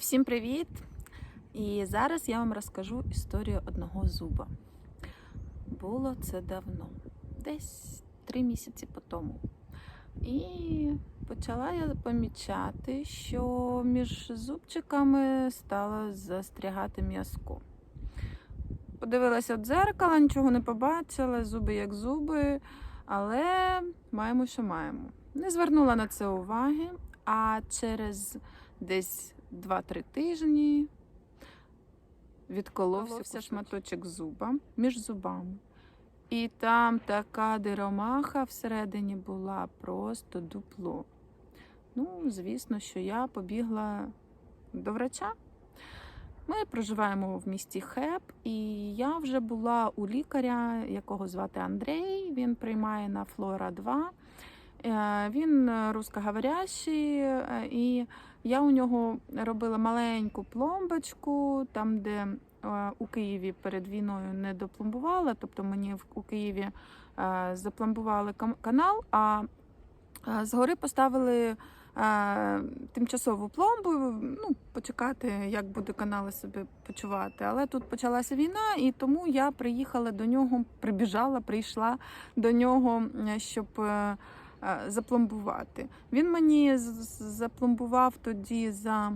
Всім привіт! І зараз я вам розкажу історію одного зуба. Було це давно, десь три місяці по тому. І почала я помічати, що між зубчиками стало застрягати м'язко. Подивилася в дзеркало, нічого не побачила, зуби як зуби, але маємо, що маємо. Не звернула на це уваги, а через десь 2-3 тижні відколовся шматочок зуба між зубами. І там така диромаха всередині була просто дупло. Ну, звісно, що я побігла до врача. Ми проживаємо в місті Хеп, і я вже була у лікаря, якого звати Андрей. Він приймає на Флора 2. Е, Він русскоговорящий, е, і я у нього робила маленьку пломбочку, там, де е, у Києві перед війною не допломбувала. Тобто мені у Києві е, запломбували канал, а е, згори поставили тимчасову пломбу, ну, почекати, як буде канали себе почувати. Але тут почалася війна, і тому я приїхала до нього, прибіжала, прийшла до нього, щоб. Е, е, Запломбувати. Він мені запломбував тоді за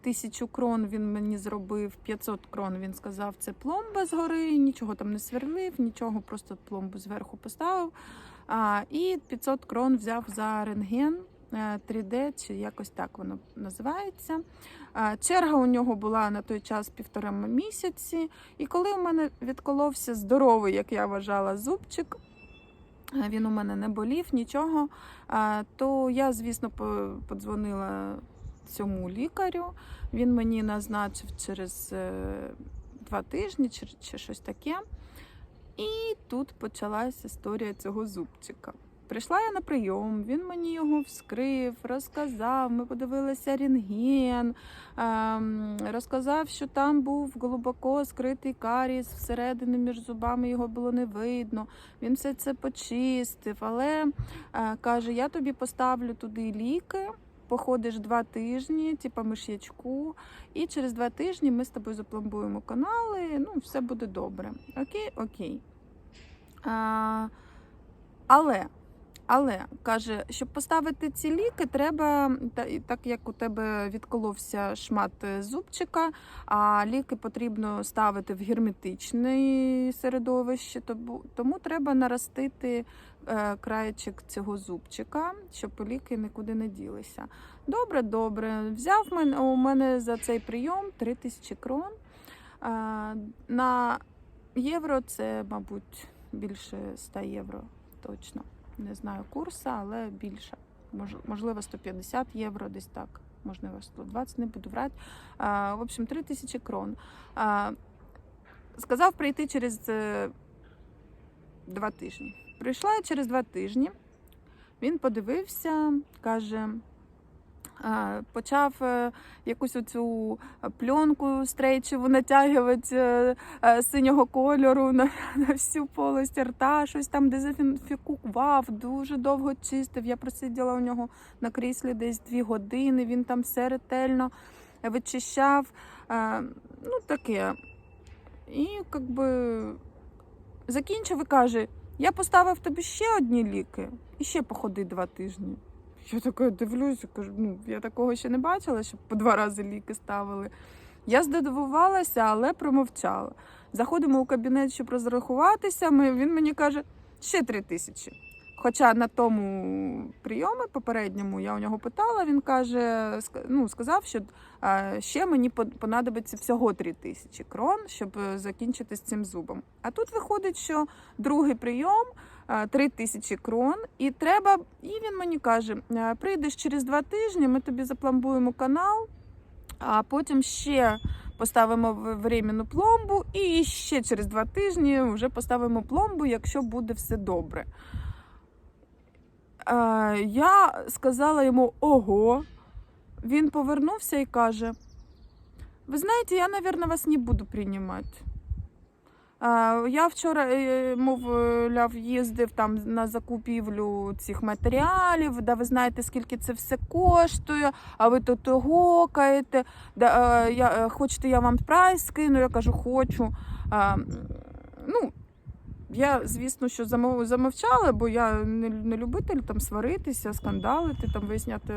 тисячу крон. Він мені зробив 500 крон. Він сказав, це пломба згори, нічого там не сверлив, нічого, просто пломбу зверху поставив. І 500 крон взяв за рентген е, 3D, чи якось так воно називається. Черга у нього була на той час півтора місяці. І коли у мене відколовся здоровий, як я вважала, зубчик. Е, Він у мене не болів нічого. То я, звісно, по- подзвонила цьому лікарю. Він мені назначив через е, два тижні чи щось таке. І тут почалась історія цього зубчика. Прийшла я на прийом, він мені його вскрив, розказав. Ми подивилися рентген, ем, розказав, що там був глибоко скритий каріс всередині між зубами, його було не видно. Він все це почистив, але е, каже: я тобі поставлю туди ліки. Походиш два тижні, типа миш'ячку, і через два тижні ми з тобою запломбуємо канали. Ну, все буде добре. Окей, окей. А, але, але каже, щоб поставити ці ліки, треба та- так як у тебе відколовся шмат е, зубчика, а ліки потрібно ставити в герметичне середовище, тому, треба наростити е, краєчик цього зубчика, щоб ліки нікуди не ділися. Добре, добре. Взяв мене у мене за цей прийом 3000 крон. А, на євро це, мабуть, більше 100 євро точно. Не знаю курсу, але більше. Мож- Можливо, 150 євро, десь так. Можливо, 120, не буду врати. А, в общем, 3000 крон. А, сказав прийти через е, два тижні. Прийшла через два тижні. Він подивився, каже. Почав е, якусь оцю пленку стрейчеву натягувати е, е, синього кольору на, на всю полость рта, щось там дезінфікував, дуже довго чистив. Я просиділа у нього на кріслі десь дві години. Він там все ретельно вичищав. Е, Ну, таке. І як би закінчив і каже: я поставив тобі ще одні ліки і ще походи два тижні. Я така дивлюся, кажу, ну я такого ще не бачила, щоб по два рази ліки ставили. Я здивувалася, але промовчала. Заходимо у кабінет, щоб розрахуватися. Ми, він мені каже, ще три тисячі. Хоча на тому прийомі попередньому я у нього питала, він каже, ну, сказав, що ще мені понадобиться всього три тисячі крон, щоб е, закінчити з цим зубом. А тут виходить, що другий прийом е, три тисячі крон, і треба. І він мені каже: е, прийдеш через два тижні, ми тобі запломбуємо канал, а потім ще поставимо временну пломбу, і ще через два тижні вже поставимо пломбу, якщо буде все добре. Е, Я сказала йому ого. Він повернувся і каже: Ви знаєте, я, наверное, вас не буду приймати. Я вчора, е, мовляв, їздив там на закупівлю цих матеріалів, да ви знаєте, скільки це все коштує, а ви тут гокаєте. Да, е, я, е, хочете, я вам прайс скину? Я кажу, хочу. А, ну, я, звісно, що замов- замовчала, бо я не, не любитель там сваритися, скандалити, там виясняти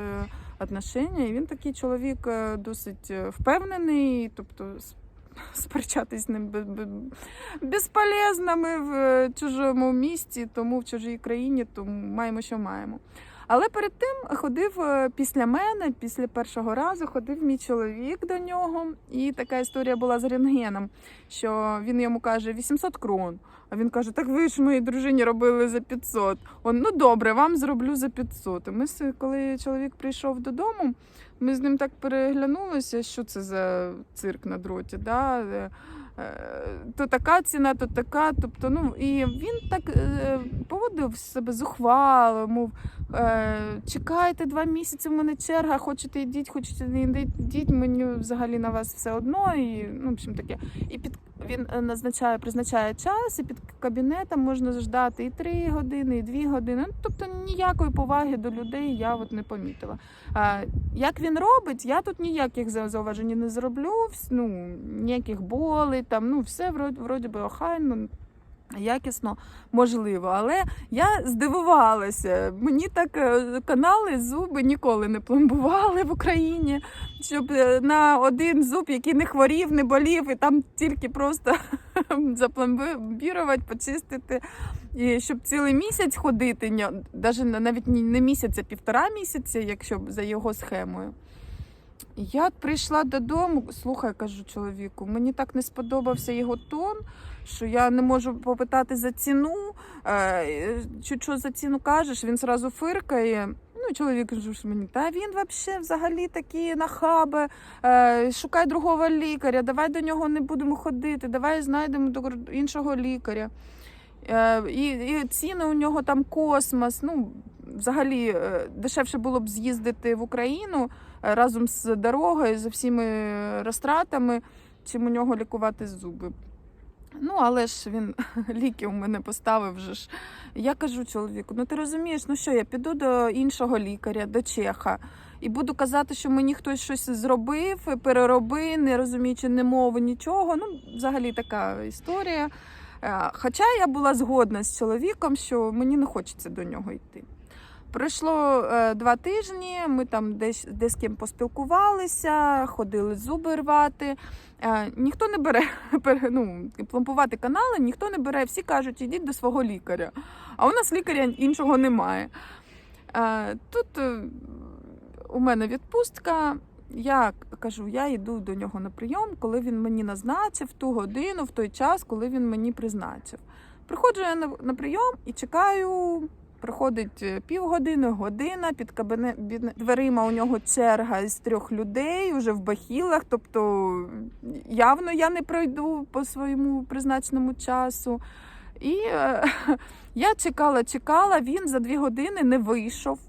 отношення. І він такий чоловік досить впевнений, тобто сперечатись з ним бе- бе- безполезно. Ми в е, чужому місті, тому в чужій країні, тому маємо, що маємо. Але перед тим ходив е, після мене, після першого разу ходив мій чоловік до нього, і така історія була з рентгеном, що він йому каже 800 крон. А він каже: Так ви ж моїй дружині робили за 500. Он, ну добре, вам зроблю за 500. І ми, коли чоловік прийшов додому, ми з ним так переглянулися, що це за цирк на дроті. Да? Е, е, То така ціна, то така. Тобто, ну, і він так е, поводив себе зухвало, мов чекайте два місяці, в мене черга, хочете йдіть, хочете не йдіть, мені взагалі на вас все одно. І, ну, в общем таке. І під він е, назначає, призначає час, і під кабінетом можна ждати і 3 години, і 2 години. Ну, тобто ніякої поваги до людей я от не помітила. А, як він робить, я тут ніяких зауважень не зроблю, ну, ніяких болей, там, ну, все вроді би охайно. Якісно можливо, але я здивувалася. Мені так е, канали зуби ніколи не пломбували в Україні, щоб е, на один зуб, який не хворів, не болів, і там тільки просто запломбірувати, почистити. І щоб цілий місяць ходити, навіть не місяць, а півтора місяця, якщо за його схемою. Я прийшла додому, слухай, кажу чоловіку, мені так не сподобався його тон, що я не можу попитати за ціну. Е, Чи що за ціну кажеш? Він зразу фиркає. Ну, чоловік каже що мені, та він вообще взагалі такий нахабе, е, шукай другого лікаря, давай до нього не будемо ходити, давай знайдемо до іншого лікаря. Е, і, і ціни у нього там космос. Ну, взагалі е, дешевше було б з'їздити в Україну е, разом з дорогою, з всіми розтратами, чим у нього лікувати зуби. Ну, але ж він ліки у мене поставив вже ж. Я кажу чоловіку: ну ти розумієш, ну що, я піду до іншого лікаря, до Чеха, і буду казати, що мені хтось щось зробив, переробив, не розуміючи ні мови, нічого. Ну, взагалі така історія. Е, Хоча я була згодна з чоловіком, що мені не хочеться до нього йти. Пройшло е, два тижні, ми там десь, десь з ким поспілкувалися, ходили зуби рвати. Е, ніхто не бере ну, пломбувати канали, ніхто не бере. Всі кажуть, ідіть до свого лікаря. А у нас лікаря іншого немає. Е, тут у мене відпустка. Я кажу, я йду до нього на прийом, коли він мені назначив в ту годину, в той час, коли він мені призначив. Приходжу я на прийом і чекаю. Проходить е, півгодини, година під кабінет дверима. У нього черга з трьох людей уже в бахілах. Тобто явно я не пройду по своєму призначеному часу. І е, я чекала, чекала. Він за дві години не вийшов.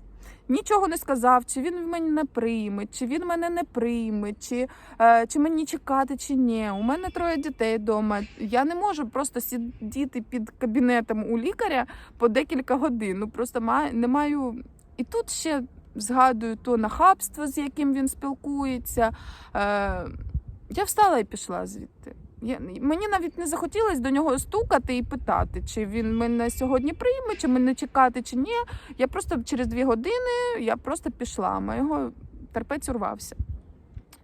Нічого не сказав, чи він мене не прийме, чи він мене не прийме, чи, е, чи мені чекати, чи ні. У мене троє дітей вдома. Я не можу просто сидіти під кабінетом у лікаря по декілька годин. Ну просто маю, не маю. І тут ще згадую то нахабство, з яким він спілкується. Е, я встала і пішла звідти. Я, мені навіть не захотілося до нього стукати і питати, чи він мене сьогодні прийме, чи мене чекати, чи ні. Я просто через дві години я просто пішла. Моєго терпець урвався.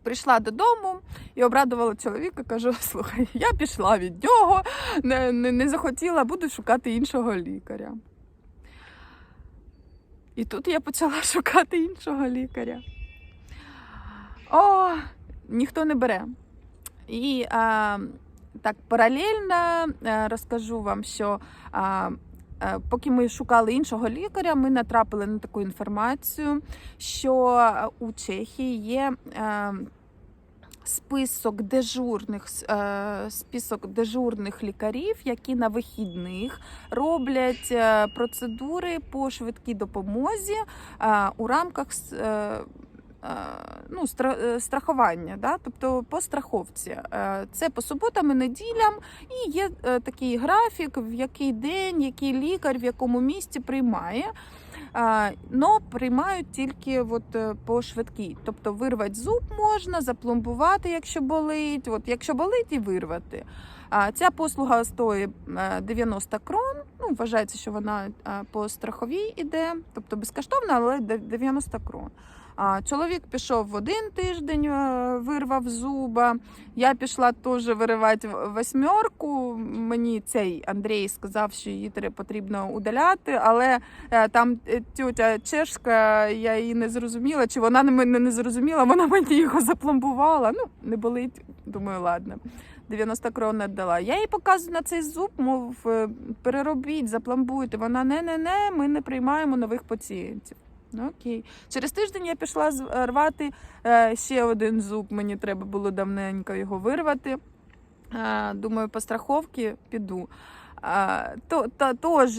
Прийшла додому і обрадувала чоловіка, кажу: слухай, я пішла від нього, не, не, не захотіла, буду шукати іншого лікаря. І тут я почала шукати іншого лікаря. О, ніхто не бере. І а, так паралельно розкажу вам, що а, поки ми шукали іншого лікаря, ми натрапили на таку інформацію, що у Чехії є. Список дежурних список дежурних лікарів, які на вихідних роблять процедури по швидкій допомозі у рамках е, ну, е, страхування, да? тобто по страховці. Е, Це по суботам і неділям, і є е, такий графік, в який день, який лікар, в якому місті приймає. Но приймають тільки от е, по швидкій. Тобто вирвати зуб можна, запломбувати, якщо болить. От якщо болить, і вирвати. Ця послуга стоїть е, 90 крон. Ну, вважається, що вона е, по страховій іде, тобто безкоштовна, але 90 крон. Чоловік пішов в один тиждень, е, вирвав зуба. Я пішла теж виривати восьмерку. Мені цей Андрій сказав, що її потрібно удаляти, але е, там е, тьотя чешка, я її не зрозуміла, чи вона мене не зрозуміла, вона мені його запломбувала. Ну, не болить. Думаю, ладно. 90 крон віддала. Я їй показую на цей зуб, мов переробіть, запломбуйте. Вона не-не-не, ми не приймаємо нових пацієнтів. Ну, окей. Через тиждень я пішла з- рвати е, ще один зуб. Мені треба було давненько його вирвати. Е, Думаю, по страховці піду. А, то, та,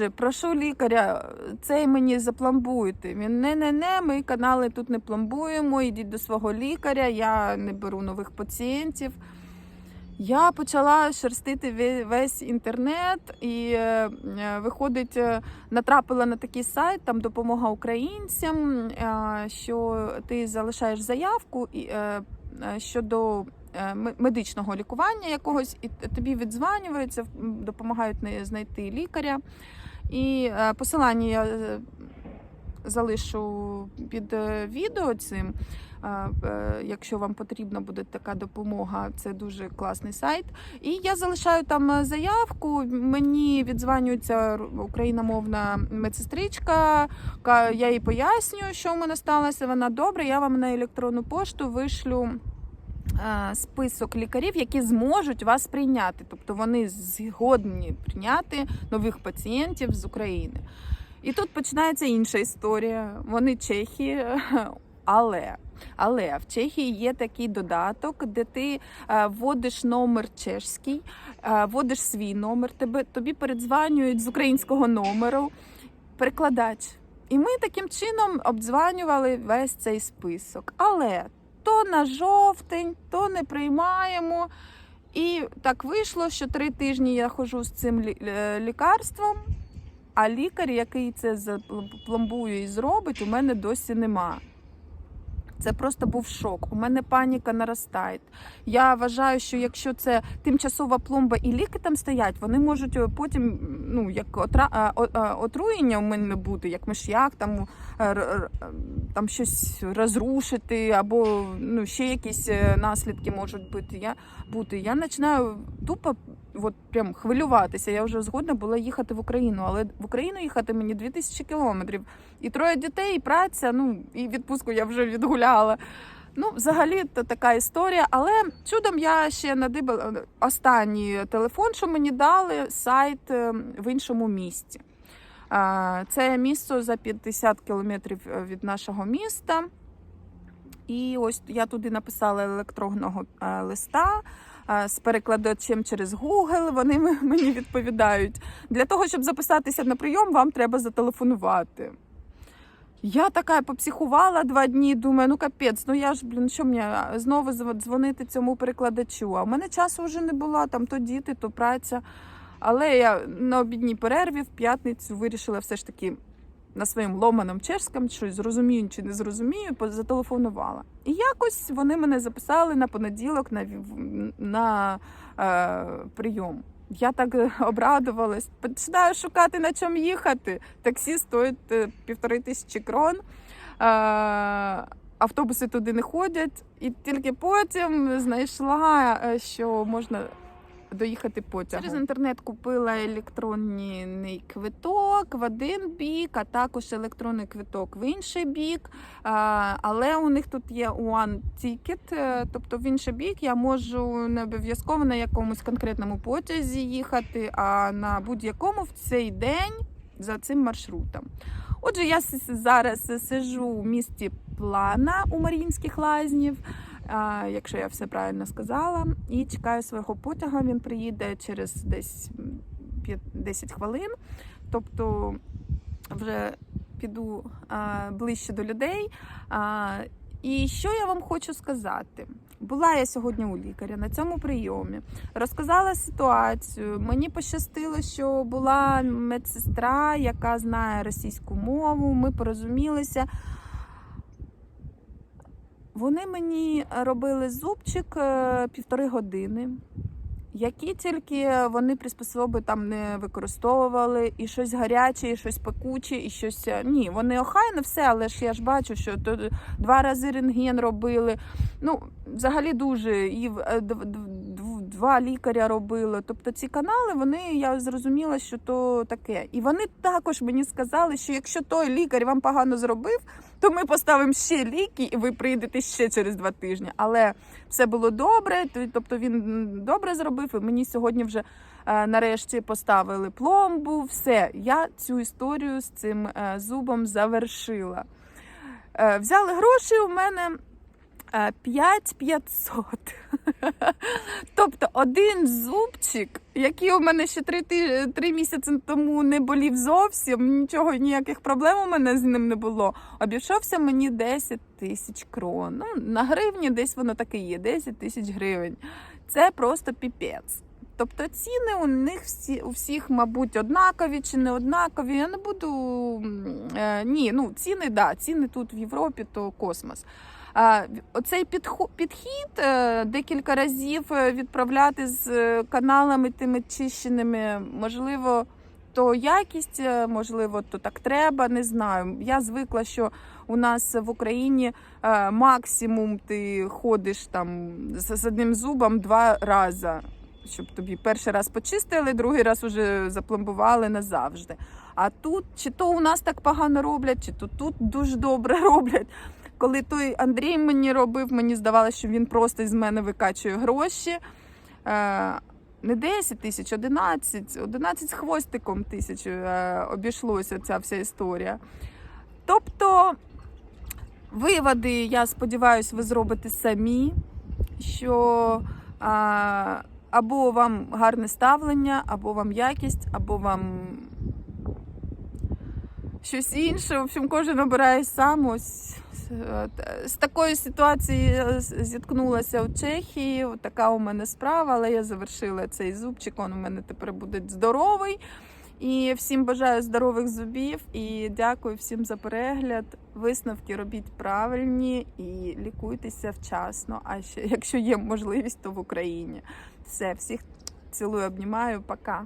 прошу лікаря, цей мені запломбуйте. Він не не не ми канали тут не пломбуємо. Йдіть до свого лікаря, я не беру нових пацієнтів. Я почала шерстити весь інтернет і е, е, виходить, е, натрапила на такий сайт, там допомога українцям, що ти залишаєш заявку щодо медичного лікування якогось, і тобі віддзванюються, м, допомагають знайти лікаря. І посилання я залишу під відео цим. Е, Якщо вам потрібна буде така допомога, це дуже класний сайт. І я залишаю там е, заявку. Мені відзванюється україномовна медсестричка. Я їй пояснюю, що в мене сталося. Вона добре. Я вам на електронну пошту вишлю. е, Список лікарів, які зможуть вас прийняти, тобто вони згодні прийняти нових пацієнтів з України. І тут починається інша історія. Вони чехи, але але в Чехії є такий додаток, де ти е, вводиш номер чешський, е, вводиш свій номер, тебе тобі передзванюють з українського номеру перекладач. І ми таким чином обдзванювали весь цей список. Але то на жовтень, то не приймаємо. І так вийшло, що три тижні я ходжу з цим е, лікарством, а лікар, який це запломбує і зробить, у мене досі нема. Це просто був шок. У мене паніка наростає. Я вважаю, що якщо це тимчасова пломба і ліки там стоять, вони можуть е, потім, ну як отра... о- а, отруєння у мене бути, як миш'як, там, е, там щось розрушити, або ну, ще якісь е, наслідки можуть бути. Я, бути. Я починаю тупо от, прям хвилюватися. Я вже згодна була їхати в Україну, але в Україну їхати мені 2000 кілометрів. І троє дітей, і праця, ну і відпустку я вже відгуляла. Ну, взагалі, то така історія. Але чудом я ще надибала останній телефон, що мені дали, сайт е, в іншому місті. Це місто за 50 кілометрів е, від нашого міста. І ось я туди написала електронного е, листа е, з перекладачем через Google. Вони мені відповідають. Для того, щоб записатися на прийом, вам треба зателефонувати. Я така попсихувала два дні, думаю, ну капець, ну я ж, блін, що мені знову дзвонити цьому перекладачу. А в мене часу вже не було, там то діти, то праця. Але я на обідній перерві в п'ятницю вирішила все ж таки на своєму ломаному чешському, щось зрозумію чи не зрозумію, зателефонувала. І якось вони мене записали на понеділок на, на е, прийом. Я так е, обрадувалась. Починаю шукати на чому їхати. Таксі стоїть е, півтори тисячі крон. Е, автобуси туди не ходять. І тільки потім знайшла, е, що можна доїхати потягом. Через інтернет купила електронний квиток в один бік, а також електронний квиток в інший бік. Але у них тут є one ticket, е, тобто в інший бік я можу не обов'язково на якомусь конкретному потязі їхати, а на будь-якому в цей день за цим маршрутом. Отже, я зараз сижу в місті Плана у Мар'їнських лазнів, якщо я все правильно сказала, і чекаю свого потяга. Він приїде через десь м, п'ят- 10 хвилин. Тобто вже піду ближче до людей. І що я вам хочу сказати? Була я сьогодні у лікаря на цьому прийомі, розказала ситуацію. Мені пощастило, що була медсестра, яка знає російську мову. Ми порозумілися. Вони мені робили зубчик е, півтори години, які тільки вони приспособи там не використовували, і щось гаряче, і щось пекуче, і щось. е, Ні, вони охайно все, але ж я ж бачу, що то два рази рентген робили. Ну, взагалі дуже. І е, два лікаря робили. Тобто ці канали, вони я зрозуміла, що то таке. І вони також мені сказали, що якщо той лікар вам погано зробив, то ми поставимо ще ліки, і ви прийдете ще через два тижні. Але все було добре. Тобто він добре зробив, і мені сьогодні вже е, нарешті поставили пломбу. Все, я цю історію з цим е, зубом завершила. Е, Взяли гроші у мене. Е, 5500. тобто один зубчик, який у мене ще три, ти- три місяці тому не болів зовсім, нічого, ніяких проблем у мене з ним не було. Обійшовся мені 10 тисяч крон. Ну, на гривні десь воно таке є, 10 тисяч гривень. Це просто піпець. Тобто ціни у них всі у всіх, мабуть, однакові чи не однакові. Я не буду. Е, ні, ну ціни, да, ціни тут в Європі то космос. Оцей підхід е, декілька разів е, відправляти з е, каналами тими чищеними, можливо, то якість, можливо, то так треба, не знаю. Я звикла, що у нас в Україні максимум ти ходиш там з одним зубом два рази. Щоб тобі перший раз почистили, другий раз уже запломбували назавжди. А тут чи то у нас так погано роблять, чи то тут дуже добре роблять. Коли той Андрій мені робив, мені здавалося, що він просто із мене викачує гроші. Е, не 10 тисяч, 11, 11 з хвостиком тисяч е, обійшлося ця вся історія. Тобто, виводи, я сподіваюся, ви зробите самі, що а, або вам гарне ставлення, або вам якість, або вам щось інше. В общем, кожен обирає сам. Ось е, з такої ситуації зіткнулася у Чехії. Така у мене справа, але я завершила цей зубчик. Он у мене тепер буде здоровий. І всім бажаю здорових зубів і дякую всім за перегляд. Висновки робіть правильні і лікуйтеся вчасно. А ще якщо є можливість, то в Україні. Все, всіх цілую, обнімаю, пока.